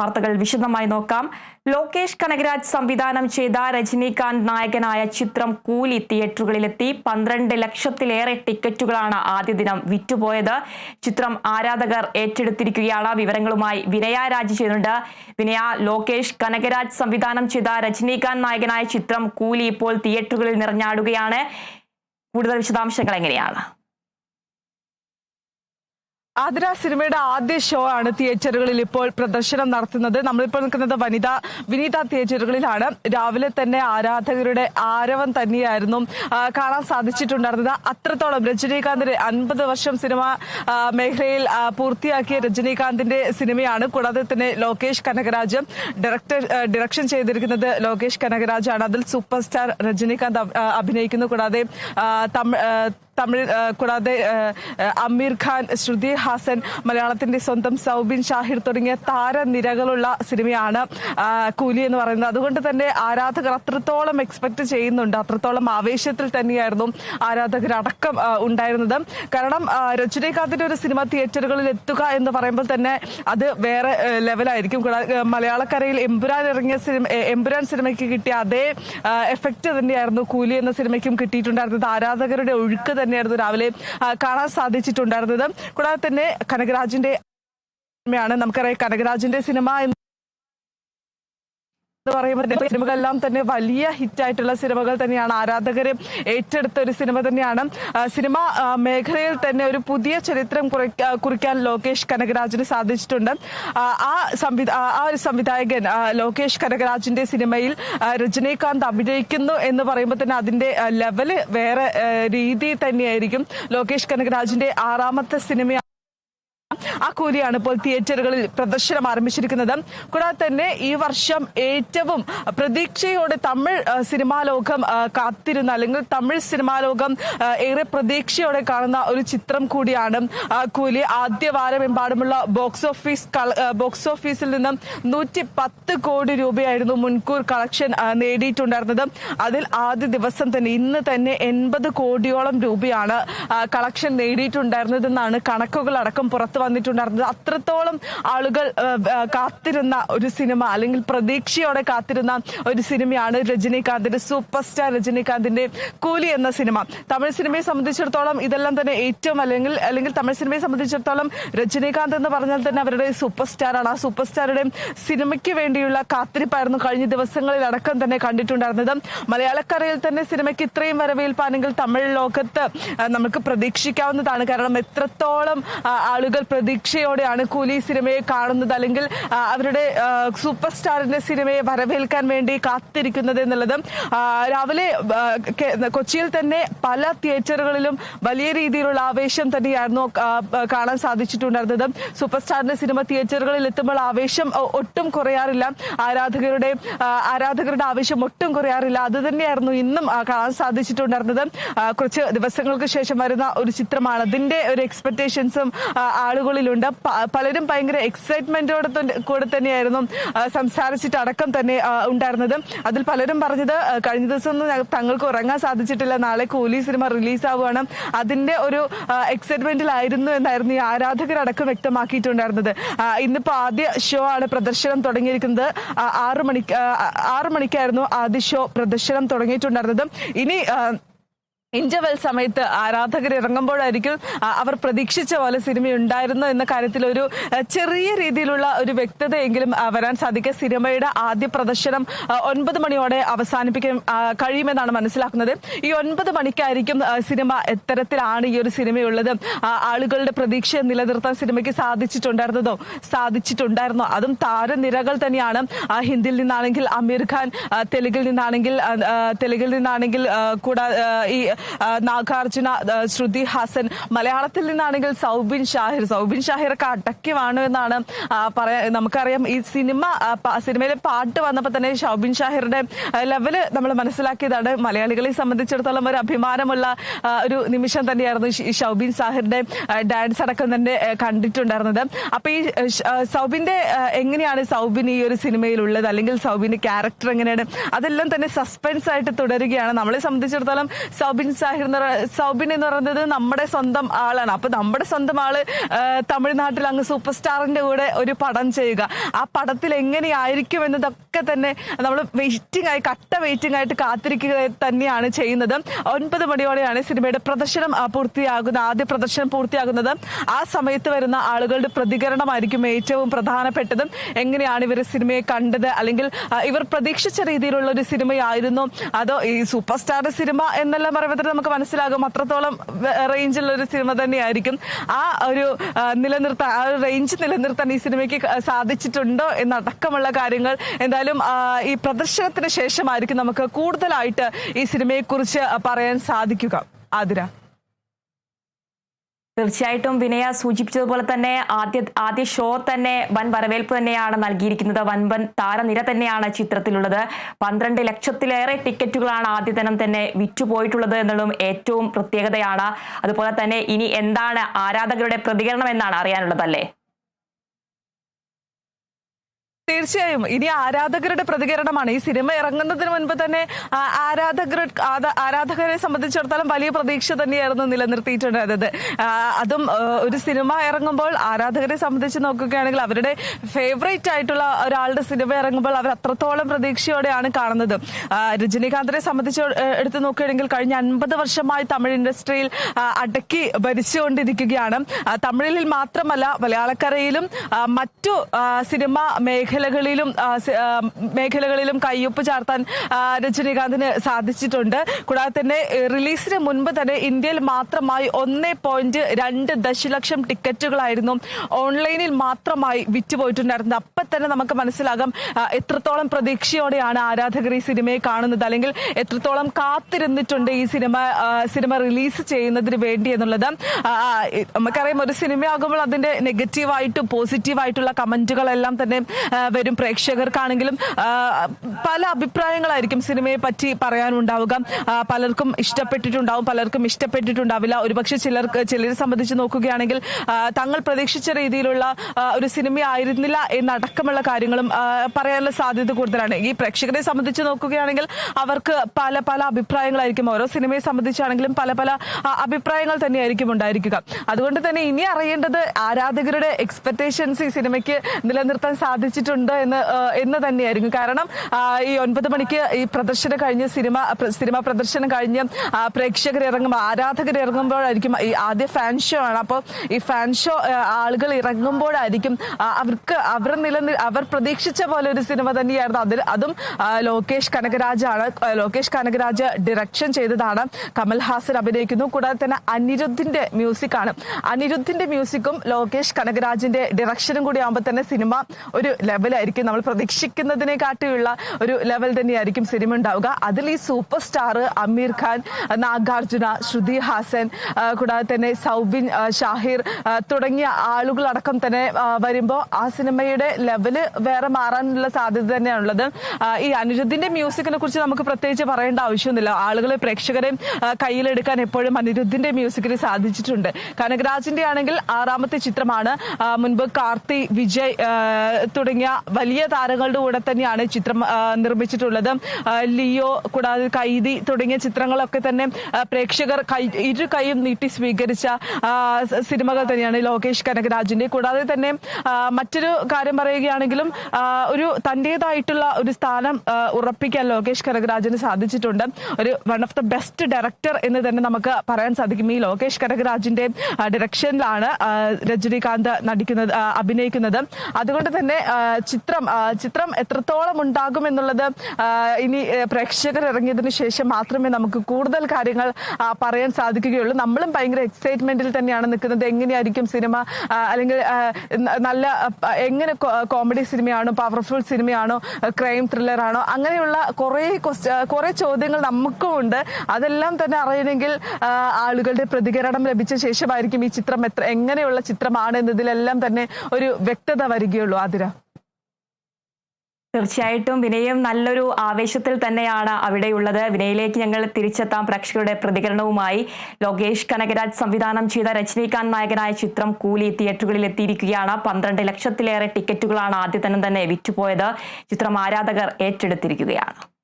വാർത്തകൾ വിശദമായി നോക്കാം. ലോകേഷ് കനകരാജ് സംവിധാനം ചെയ്ത രജനീകാന്ത് നായകനായ ചിത്രം കൂലി തിയേറ്ററുകളിലെത്തി. പന്ത്രണ്ട് ലക്ഷത്തിലേറെ ടിക്കറ്റുകളാണ് ആദ്യ ദിനം വിറ്റുപോയത്. ചിത്രം ആരാധകർ ഏറ്റെടുത്തിരിക്കുകയാണ്. വിവരങ്ങളുമായി വിനയ രാജി ചെയ്യുന്നുണ്ട്. വിനയ ലോകേഷ് കനകരാജ് സംവിധാനം ചെയ്ത രജനീകാന്ത് നായകനായ ചിത്രം കൂലി ഇപ്പോൾ തിയേറ്ററുകളിൽ നിറഞ്ഞാടുകയാണ്. കൂടുതൽ വിശദാംശങ്ങൾ എങ്ങനെയാണ്? ആതിര സിനിമയുടെ ആദ്യ ഷോ ആണ് തിയേറ്ററുകളിൽ ഇപ്പോൾ പ്രദർശനം നടത്തുന്നത്. നമ്മളിപ്പോൾ നിൽക്കുന്നത് വനിത വിനീത തിയേറ്ററുകളിലാണ്. രാവിലെ തന്നെ ആരാധകരുടെ ആരവം തന്നെയായിരുന്നു കാണാൻ സാധിച്ചിട്ടുണ്ടായിരുന്നത്. അത്രത്തോളം രജനീകാന്തിന്റെ അൻപത് വർഷം സിനിമ മേഖലയിൽ പൂർത്തിയാക്കിയ രജനീകാന്തിന്റെ സിനിമയാണ് കൂടാതെ തന്നെ ലോകേഷ് കനകരാജ് ഡയറക്ടർ ഡയറക്ഷൻ ചെയ്തിരിക്കുന്നത് ലോകേഷ് കനകരാജ് ആണ് അതിൽ സൂപ്പർ സ്റ്റാർ രജനീകാന്ത് അഭി- അഭിനയിക്കുന്നു. കൂടാതെ തമിഴ് തമിഴ് കൂടാതെ അമീർ ഖാൻ ശ്രുതി ഹാസൻ മലയാളത്തിന്റെ സ്വന്തം സൗബിൻ ഷാഹിർ തുടങ്ങിയ താരനിരകളുള്ള സിനിമയാണ് കൂലി എന്ന് പറയുന്നത്. അതുകൊണ്ട് തന്നെ ആരാധകർ അത്രത്തോളം എക്സ്പെക്ട് ചെയ്യുന്നുണ്ട്. അത്രത്തോളം ആവേശത്തിൽ തന്നെയായിരുന്നു ആരാധകർ അടക്കം ഉണ്ടായിരുന്നത്. കാരണം രജനീകാന്തിന്റെ ഒരു സിനിമ തിയേറ്ററുകളിൽ എത്തുക എന്ന് പറയുമ്പോൾ തന്നെ അത് വേറെ ലെവലായിരിക്കും. മലയാളക്കരയിൽ എമ്പുരാൻ ഇറങ്ങിയ സിനിമ എമ്പുരാൻ സിനിമയ്ക്ക് കിട്ടിയ അതേ എഫക്റ്റ് തന്നെയായിരുന്നു കൂലി എന്ന സിനിമയ്ക്കും കിട്ടിയിട്ടുണ്ടായിരുന്നത്. ആരാധകരുടെ ഒഴുക്ക് തന്നെയായിരുന്നു രാവിലെ കാണാൻ സാധിച്ചിട്ടുണ്ടായിരുന്നത്. കൂടാതെ തന്നെ കനകരാജിന്റെ സിനിമയാണ് നമുക്കറിയാം കനകരാജിന്റെ സിനിമ എന്ന് പറയുമ്പോൾ സിനിമകളെല്ലാം തന്നെ വലിയ ഹിറ്റായിട്ടുള്ള സിനിമകൾ തന്നെയാണ്. ആരാധകർ ഏറ്റെടുത്ത ഒരു സിനിമ തന്നെയാണ്. സിനിമ മേഖലയിൽ തന്നെ ഒരു പുതിയ ചരിത്രം കുറിക്കാൻ ലോകേഷ് കനകരാജിന് സാധിച്ചിട്ടുണ്ട്. ആ, സംവിധാ ആ ഒരു സംവിധായകൻ ലോകേഷ് കനകരാജിന്റെ സിനിമയിൽ രജനീകാന്ത് അഭിനയിക്കുന്നു എന്ന് പറയുമ്പോൾ തന്നെ അതിന്റെ ലെവൽ വേറെ രീതി തന്നെയായിരിക്കും. ലോകേഷ് കനകരാജിന്റെ ആറാമത്തെ സിനിമ ആ കൂലിയാണ് ഇപ്പോൾ തിയേറ്ററുകളിൽ പ്രദർശനം ആരംഭിച്ചിരിക്കുന്നത്. കൂടാതെ തന്നെ ഈ വർഷം ഏറ്റവും പ്രതീക്ഷയോടെ തമിഴ് സിനിമാ ലോകം കാത്തിരുന്ന അല്ലെങ്കിൽ തമിഴ് സിനിമാ ലോകം ഏറെ പ്രതീക്ഷയോടെ കാണുന്ന ഒരു ചിത്രം കൂടിയാണ് കൂലി. ആദ്യ വാരമെമ്പാടുമുള്ള ബോക്സ് ഓഫീസ് ബോക്സ് ഓഫീസിൽ നിന്നും നൂറ്റി പത്ത് കോടി രൂപയായിരുന്നു മുൻകൂർ കളക്ഷൻ നേടിയിട്ടുണ്ടായിരുന്നത്. അതിൽ ആദ്യ ദിവസം തന്നെ ഇന്ന് തന്നെ എൺപത് കോടിയോളം രൂപയാണ് കളക്ഷൻ നേടിയിട്ടുണ്ടായിരുന്നതെന്നാണ് കണക്കുകൾ അടക്കം പുറത്തു വന്നിട്ടുണ്ടായിരുന്നത് അത്രത്തോളം ആളുകൾ കാത്തിരുന്ന ഒരു സിനിമ അല്ലെങ്കിൽ പ്രതീക്ഷയോടെ കാത്തിരുന്ന ഒരു സിനിമയാണ് രജനീകാന്തിന്റെ സൂപ്പർ സ്റ്റാർ രജനീകാന്തിന്റെ കൂലി എന്ന സിനിമ. തമിഴ് സിനിമയെ സംബന്ധിച്ചിടത്തോളം ഇതെല്ലാം തന്നെ ഏറ്റവും അല്ലെങ്കിൽ അല്ലെങ്കിൽ തമിഴ് സിനിമയെ സംബന്ധിച്ചിടത്തോളം രജനീകാന്ത് എന്ന് പറഞ്ഞാൽ തന്നെ അവരുടെ സൂപ്പർ സ്റ്റാറാണ് ആ സൂപ്പർ സ്റ്റാറുടെ സിനിമയ്ക്ക് വേണ്ടിയുള്ള കാത്തിരിപ്പായിരുന്നു കഴിഞ്ഞ ദിവസങ്ങളിൽ അടക്കം തന്നെ കണ്ടിട്ടുണ്ടായിരുന്നത്. മലയാളക്കരയിൽ തന്നെ സിനിമയ്ക്ക് ഇത്രയും വരവേൽപ്പാണെങ്കിൽ തമിഴ് ലോകത്ത് നമുക്ക് പ്രതീക്ഷിക്കാവുന്നതാണ്. കാരണം എത്രത്തോളം ആളുകൾ ആളുകൾ പ്രതീക്ഷയോടെയാണ് കൂലി സിനിമയെ കാണുന്നത്. അല്ലെങ്കിൽ അവരുടെ സൂപ്പർ സ്റ്റാറിന്റെ സിനിമയെ വരവേൽക്കാൻ വേണ്ടി കാത്തിരിക്കുന്നത് എന്നുള്ളത് രാവിലെ കൊച്ചിയിൽ തന്നെ പല തിയേറ്ററുകളിലും വലിയ രീതിയിലുള്ള ആവേശം തന്നെയായിരുന്നു കാണാൻ സാധിച്ചിട്ടുണ്ടായിരുന്നത്. സൂപ്പർ സ്റ്റാറിന്റെ സിനിമ തിയേറ്ററുകളിൽ എത്തുമ്പോൾ ആവേശം ഒട്ടും കുറയാറില്ല. ആരാധകരുടെ ആരാധകരുടെ ആവേശം ഒട്ടും കുറയാറില്ല. അത് തന്നെയായിരുന്നു ഇന്നും കാണാൻ സാധിച്ചിട്ടുണ്ടായിരുന്നത്. കുറച്ച് ദിവസങ്ങൾക്ക് ശേഷം വരുന്ന ഒരു ചിത്രമാണ്. അതിന്റെ ഒരു എക്സ്പെക്ടേഷൻസും ആളുകളിലുണ്ട് പ- പലരും ഭയങ്കര എക്സൈറ്റ്മെന്റോടെ കൂടെ തന്നെയായിരുന്നു സംസാരിച്ചിട്ട് അടക്കം തന്നെ ഉണ്ടായിരുന്നത്. അതിൽ പലരും പറഞ്ഞത് കഴിഞ്ഞ ദിവസം ഒന്നും തങ്ങൾക്ക് ഉറങ്ങാൻ സാധിച്ചിട്ടില്ല. നാളെ കൂലി സിനിമ റിലീസ് ആവുകയാണ് അതിന്റെ ഒരു എക്സൈറ്റ്മെന്റിലായിരുന്നു എന്നായിരുന്നു ഈ ആരാധകരടക്കം വ്യക്തമാക്കിയിട്ടുണ്ടായിരുന്നത്. ഇന്നിപ്പോ ആദ്യ ഷോ ആണ് പ്രദർശനം തുടങ്ങിയിരിക്കുന്നത്. ആറു മണിക്ക് ആറു മണിക്കായിരുന്നു ആദ്യ ഷോ പ്രദർശനം തുടങ്ങിയിട്ടുണ്ടായിരുന്നത്. ഇനി ഇന്റർവെൽ സമയത്ത് ആരാധകർ ഇറങ്ങുമ്പോഴായിരിക്കും അവർ പ്രതീക്ഷിച്ച പോലെ സിനിമ ഉണ്ടായിരുന്നു എന്ന കാര്യത്തിൽ ഒരു ചെറിയ രീതിയിലുള്ള ഒരു വ്യക്തതയെങ്കിലും വരാൻ സാധിക്കുക സിനിമയുടെ ആദ്യ പ്രദർശനം ഒൻപത് മണിയോടെ അവസാനിപ്പിക്കാൻ കഴിയുമെന്നാണ് മനസ്സിലാക്കുന്നത്. ഈ ഒൻപത് മണിക്കായിരിക്കും സിനിമ എത്തരത്തിലാണ് ഈ ഒരു സിനിമയുള്ളത്. ആളുകളുടെ പ്രതീക്ഷ നിലനിർത്താൻ സിനിമയ്ക്ക് സാധിച്ചിട്ടുണ്ടായിരുന്നതോ? സാധിച്ചിട്ടുണ്ടായിരുന്നോ? അതും താരനിരകൾ തന്നെയാണ്. ഹിന്ദിയിൽ നിന്നാണെങ്കിൽ അമീർ ഖാൻ തെലുഗിൽ നിന്നാണെങ്കിൽ തെലുങ്കിൽ നിന്നാണെങ്കിൽ കൂടാ ഈ നാഗാർജുന ശ്രുതി ഹാസൻ മലയാളത്തിൽ നിന്നാണെങ്കിൽ സൗബിൻ ഷാഹിർ. സൗബിൻ ഷാഹിറൊക്കെ അടക്കിവാണു എന്നാണ് പറയാ നമുക്കറിയാം. ഈ സിനിമ സിനിമയിലെ പാട്ട് വന്നപ്പോൾ തന്നെ ഷൗബിൻ ഷാഹിറുടെ ലെവൽ നമ്മൾ മനസ്സിലാക്കിയതാണ്. മലയാളികളെ സംബന്ധിച്ചിടത്തോളം ഒരു അഭിമാനമുള്ള ഒരു നിമിഷം തന്നെയായിരുന്നു ഷൗബിൻ ഷാഹിറിന്റെ ഡാൻസ് അടക്കം തന്നെ കണ്ടിട്ടുണ്ടായിരുന്നത്. അപ്പൊ ഈ സൗബിന്റെ എങ്ങനെയാണ് സൗബിൻ ഈ ഒരു സിനിമയിലുള്ളത്? അല്ലെങ്കിൽ സൗബിന്റെ ക്യാരക്ടർ എങ്ങനെയാണ്? അതെല്ലാം തന്നെ സസ്പെൻസ് ആയിട്ട് തുടരുകയാണ്. നമ്മളെ സംബന്ധിച്ചിടത്തോളം സൗബിൻ സൗബിൻ സാഹിർ എന്ന് സൗബിൻ എന്ന് പറയുന്നത് നമ്മുടെ സ്വന്തം ആളാണ്. അപ്പൊ നമ്മുടെ സ്വന്തം ആൾ തമിഴ്നാട്ടിൽ അങ്ങ് സൂപ്പർ സ്റ്റാറിന്റെ കൂടെ ഒരു പടം ചെയ്യുക. ആ പടത്തിൽ എങ്ങനെയായിരിക്കും എന്നതൊക്കെ തന്നെ നമ്മൾ വെയിറ്റിംഗ് ആയി കട്ട വെയിറ്റിംഗ് ആയിട്ട് കാത്തിരിക്കുക തന്നെയാണ് ചെയ്യുന്നത്. ഒൻപത് മണിയോടെയാണ് സിനിമയുടെ പ്രദർശനം പൂർത്തിയാകുന്ന ആദ്യ പ്രദർശനം പൂർത്തിയാകുന്നത്. ആ സമയത്ത് വരുന്ന ആളുകളുടെ പ്രതികരണമായിരിക്കും ഏറ്റവും പ്രധാനപ്പെട്ടതും. എങ്ങനെയാണ് ഇവർ സിനിമയെ കണ്ടത്? അല്ലെങ്കിൽ ഇവർ പ്രതീക്ഷിച്ച രീതിയിലുള്ള ഒരു സിനിമയായിരുന്നു. അതോ ഈ സൂപ്പർ സ്റ്റാർ സിനിമ എന്നെല്ലാം പറയുമ്പോൾ തന്നെ നമുക്ക് മനസ്സിലാകും അത്രത്തോളം റേഞ്ചുള്ള ഒരു സിനിമ തന്നെയായിരിക്കും. ആ ഒരു നിലനിർത്താൻ ആ ഒരു റേഞ്ച് നിലനിർത്താൻ ഈ സിനിമയ്ക്ക് സാധിച്ചിട്ടുണ്ടോ എന്നടക്കമുള്ള കാര്യങ്ങൾ എന്തായാലും ഈ പ്രദർശനത്തിന് ശേഷമായിരിക്കും നമുക്ക് കൂടുതലായിട്ട് ഈ സിനിമയെക്കുറിച്ച് പറയാൻ സാധിക്കുക. ആതിര. തീർച്ചയായിട്ടും വിനയ സൂചിപ്പിച്ചതുപോലെ തന്നെ ആദ്യ ആദ്യ ഷോ തന്നെ വൻ വരവേൽപ്പ് തന്നെയാണ് നൽകിയിരിക്കുന്നത്. വൻപൻ താരനിര തന്നെയാണ് ചിത്രത്തിലുള്ളത്. പന്ത്രണ്ട് ലക്ഷത്തിലേറെ ടിക്കറ്റുകളാണ് ആദ്യ ദിനം തന്നെ വിറ്റുപോയിട്ടുള്ളത് എന്നുള്ളതും ഏറ്റവും പ്രത്യേകതയാണ്. അതുപോലെ തന്നെ ഇനി എന്താണ് ആരാധകരുടെ പ്രതികരണം എന്നാണ് അറിയാനുള്ളത് അല്ലേ? തീർച്ചയായും. ഇനി ആരാധകരുടെ പ്രതികരണമാണ്. ഈ സിനിമ ഇറങ്ങുന്നതിന് മുൻപ് തന്നെ ആരാധകർ ആരാധകരെ സംബന്ധിച്ചിടത്തോളം വലിയ പ്രതീക്ഷ തന്നെയായിരുന്നു നിലനിർത്തിയിട്ടുണ്ടായത് അതും ഒരു സിനിമ ഇറങ്ങുമ്പോൾ ആരാധകരെ സംബന്ധിച്ച് നോക്കുകയാണെങ്കിൽ അവരുടെ ഫേവറേറ്റ് ആയിട്ടുള്ള ഒരാളുടെ സിനിമ ഇറങ്ങുമ്പോൾ അവർ അത്രത്തോളം പ്രതീക്ഷയോടെയാണ് കാണുന്നത്. രജനീകാന്തിനെ സംബന്ധിച്ച് എടുത്തു നോക്കുകയാണെങ്കിൽ കഴിഞ്ഞ അൻപത് വർഷമായി തമിഴ് ഇൻഡസ്ട്രിയിൽ അടക്കി ഭരിച്ചുകൊണ്ടിരിക്കുകയാണ്. തമിഴിൽ മാത്രമല്ല മലയാളക്കരയിലും മറ്റു സിനിമ സിനിമ മേഖലകളിലും മേഖലകളിലും കയ്യൊപ്പ് ചാർത്താൻ രജനീകാന്തിന് സാധിച്ചിട്ടുണ്ട്. കൂടാതെ തന്നെ റിലീസിന് മുൻപ് തന്നെ ഇന്ത്യയിൽ മാത്രമായി ഒന്നേ പോയിന്റ് രണ്ട് ദശലക്ഷം ടിക്കറ്റുകളായിരുന്നു ഓൺലൈനിൽ മാത്രമായി വിറ്റുപോയിട്ടുണ്ടായിരുന്നത്. അപ്പൊ തന്നെ നമുക്ക് മനസ്സിലാകാം എത്രത്തോളം പ്രതീക്ഷയോടെയാണ് ആരാധകർ ഈ സിനിമയെ കാണുന്നത്. അല്ലെങ്കിൽ എത്രത്തോളം കാത്തിരുന്നിട്ടുണ്ട് ഈ സിനിമ സിനിമ റിലീസ് ചെയ്യുന്നതിന് വേണ്ടി എന്നുള്ളത്. നമുക്കറിയാം ഒരു സിനിമയാകുമ്പോൾ അതിന്റെ നെഗറ്റീവായിട്ടും പോസിറ്റീവായിട്ടുള്ള കമന്റുകളെല്ലാം തന്നെ വരും പ്രേക്ഷകർക്കാണെങ്കിലും പല അഭിപ്രായങ്ങളായിരിക്കും സിനിമയെ പറ്റി പറയാനുണ്ടാവുക. പലർക്കും ഇഷ്ടപ്പെട്ടിട്ടുണ്ടാവും പലർക്കും ഇഷ്ടപ്പെട്ടിട്ടുണ്ടാവില്ല. ഒരുപക്ഷെ ചിലർക്ക് ചിലരെ സംബന്ധിച്ച് നോക്കുകയാണെങ്കിൽ തങ്ങൾ പ്രതീക്ഷിച്ച രീതിയിലുള്ള ഒരു സിനിമ ആയിരുന്നില്ല എന്നടക്കമുള്ള കാര്യങ്ങളും പറയാനുള്ള സാധ്യത കൂടുതലാണ്. ഈ പ്രേക്ഷകരെ സംബന്ധിച്ച് നോക്കുകയാണെങ്കിൽ അവർക്ക് പല പല അഭിപ്രായങ്ങളായിരിക്കും. ഓരോ സിനിമയെ സംബന്ധിച്ചാണെങ്കിലും പല പല അഭിപ്രായങ്ങൾ തന്നെയായിരിക്കും ഉണ്ടായിരിക്കുക. അതുകൊണ്ട് തന്നെ ഇനി അറിയേണ്ടത് ആരാധകരുടെ എക്സ്പെക്ടേഷൻസ് ഈ സിനിമയ്ക്ക് നിലനിർത്താൻ സാധിച്ചിട്ടുണ്ട് എന്ന് ആ, എന്ന് തന്നെയായിരിക്കും. കാരണം ഈ ഒൻപത് മണിക്ക് ഈ പ്രദർശനം കഴിഞ്ഞ് സിനിമ സിനിമ പ്രദർശനം കഴിഞ്ഞ് പ്രേക്ഷകർ ഇറങ്ങുമ്പോൾ ആരാധകർ ഇറങ്ങുമ്പോഴായിരിക്കും ഈ ആദ്യ ഫാൻ ഷോ ആണ്. അപ്പോൾ ഈ ഫാൻ ഷോ ആളുകൾ ഇറങ്ങുമ്പോഴായിരിക്കും അവർക്ക് അവർ നിലനിൽ അവർ പ്രതീക്ഷിച്ച പോലെ ഒരു സിനിമ തന്നെയായിരുന്നു. അതിൽ അതും ലോകേഷ് കനകരാജാണ് ലോകേഷ് കനകരാജ് ഡിറക്ഷൻ ചെയ്തതാണ്. കമൽഹാസൻ അഭിനയിക്കുന്നു. കൂടാതെ തന്നെ അനിരുദ്ധിന്റെ മ്യൂസിക് ആണ്. അനിരുദ്ധിന്റെ മ്യൂസിക്കും ലോകേഷ് കനകരാജിന്റെ ഡിറക്ഷനും കൂടി ആകുമ്പോൾ തന്നെ സിനിമ ഒരു ലെവലായിരിക്കും. നമ്മൾ പ്രതീക്ഷിക്കുന്നതിനെക്കാട്ടിയുള്ള ഒരു ലെവൽ തന്നെയായിരിക്കും സിനിമ ഉണ്ടാവുക. അതിൽ ഈ സൂപ്പർ സ്റ്റാർ അമീർ ഖാൻ നാഗാർജുന ശ്രുതി ഹാസൻ കൂടാതെ തന്നെ സൗബിൻ ഷാഹിർ തുടങ്ങിയ ആളുകളടക്കം തന്നെ വരുമ്പോൾ ആ സിനിമയുടെ ലെവൽ വേറെ മാറാനുള്ള സാധ്യത തന്നെയാണുള്ളത്. ഈ അനിരുദ്ധിന്റെ മ്യൂസിക്കിനെ കുറിച്ച് നമുക്ക് പ്രത്യേകിച്ച് പറയേണ്ട ആവശ്യമൊന്നുമില്ല. ആളുകൾ പ്രേക്ഷകരെ കയ്യിലെടുക്കാൻ എപ്പോഴും അനിരുദ്ധിന്റെ മ്യൂസിക്കിന് സാധിച്ചിട്ടുണ്ട്. കനകരാജിന്റെ ആണെങ്കിൽ ആറാമത്തെ ചിത്രമാണ്. മുൻപ് കാർത്തി വിജയ് തുടങ്ങിയ വലിയ താരങ്ങളുടെ കൂടെ തന്നെയാണ് ചിത്രം നിർമ്മിച്ചിട്ടുള്ളത്. ലിയോ കൂടാതെ കൈതി തുടങ്ങിയ ചിത്രങ്ങളൊക്കെ തന്നെ പ്രേക്ഷകർ കൈ ഇരു കൈയും നീട്ടി സ്വീകരിച്ച സിനിമകൾ തന്നെയാണ് ലോകേഷ് കനകരാജിന്റെ. കൂടാതെ തന്നെ മറ്റൊരു കാര്യം പറയുകയാണെങ്കിലും ഒരു തന്റേതായിട്ടുള്ള ഒരു സ്ഥാനം ഉറപ്പിക്കാൻ ലോകേഷ് കനകരാജിന് സാധിച്ചിട്ടുണ്ട്. ഒരു one of the best director എന്ന് തന്നെ നമുക്ക് പറയാൻ സാധിക്കും. ഈ ലോകേഷ് കനകരാജിന്റെ ഡയറക്ഷനിലാണ് രജനീകാന്ത് നടിക്കുന്നത് അഭിനയിക്കുന്നത്. അതുകൊണ്ട് തന്നെ ചിത്രം ചിത്രം എത്രത്തോളം ഉണ്ടാകും എന്നുള്ളത് ഇനി പ്രേക്ഷകർ ഇറങ്ങിയതിനു ശേഷം മാത്രമേ നമുക്ക് കൂടുതൽ കാര്യങ്ങൾ പറയാൻ സാധിക്കുകയുള്ളൂ. നമ്മളും ഭയങ്കര എക്സൈറ്റ്മെന്റിൽ തന്നെയാണ് നിൽക്കുന്നത്. എങ്ങനെയായിരിക്കും സിനിമ അല്ലെങ്കിൽ നല്ല എങ്ങനെ കോമഡി സിനിമയാണോ പവർഫുൾ സിനിമയാണോ ക്രൈം ത്രില്ലറാണോ അങ്ങനെയുള്ള കുറേ കുറേ ചോദ്യങ്ങൾ നമുക്കും ഉണ്ട്. അതെല്ലാം തന്നെ അറിയണമെങ്കിൽ ആളുകളുടെ പ്രതികരണം ലഭിച്ച ശേഷമായിരിക്കും ഈ ചിത്രം എത്ര എങ്ങനെയുള്ള ചിത്രമാണ് എന്നതിലെല്ലാം തന്നെ ഒരു വ്യക്തത വരികയുള്ളൂ. ആതിര. തീർച്ചയായിട്ടും വിനയം നല്ലൊരു ആവേശത്തിൽ തന്നെയാണ് അവിടെയുള്ളത്. വിനയിലേക്ക് ഞങ്ങൾ തിരിച്ചെത്താം. പ്രേക്ഷകരുടെ പ്രതികരണവുമായി ലോകേഷ് കനകരാജ് സംവിധാനം ചെയ്ത രജനീകാന്ത് നായകനായ ചിത്രം കൂലി തിയേറ്ററുകളിൽ എത്തിയിരിക്കുകയാണ്. പന്ത്രണ്ട് ലക്ഷത്തിലേറെ ടിക്കറ്റുകളാണ് ആദ്യ തന്നെ വിറ്റുപോയത്. ചിത്രം ആരാധകർ ഏറ്റെടുത്തിരിക്കുകയാണ്.